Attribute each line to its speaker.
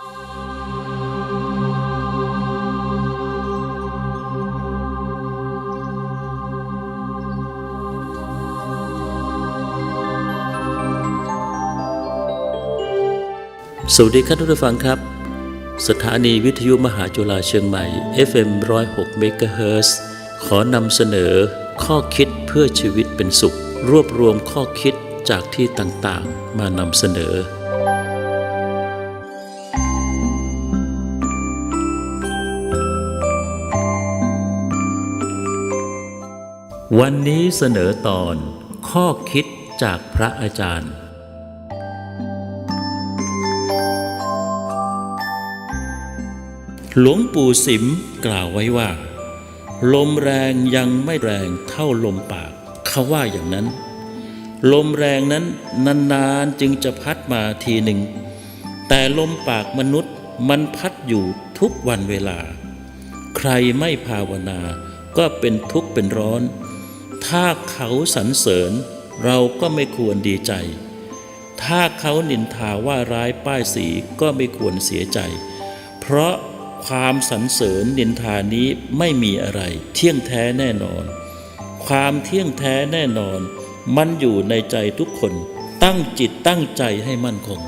Speaker 1: สวัสดีครับทุกท่านฟังครับ สถานีวิทยุมหาจุฬาเชียงใหม่ FM 106 MHz ขอนำเสนอข้อคิดเพื่อชีวิตเป็นสุข รวบรวมข้อคิดจากที่ต่างๆ มานำเสนอ วันนี้เสนอตอนข้อคิดจากพระอาจารย์ หลวงปู่สิมกล่าวไว้ว่า ลมแรงยังไม่แรงเท่าลมปาก เขาว่าอย่างนั้น ลมแรงนั้นนานๆจึงจะพัดมาทีหนึ่ง แต่ลมปากมนุษย์มันพัดอยู่ทุกวันเวลา ใครไม่ภาวนาก็เป็นทุกข์เป็นร้อน ถ้าเขาสรรเสริญเราก็ไม่ควรดีใจ ถ้าเขานินทาว่าร้ายป้ายสีก็ไม่ควรเสียใจ เพราะความสรรเสริญนินทานี้ไม่มีอะไร เที่ยงแท้แน่นอน ความเที่ยงแท้แน่นอน มันอยู่ในใจทุกคน ตั้งจิตตั้งใจให้มั่นคง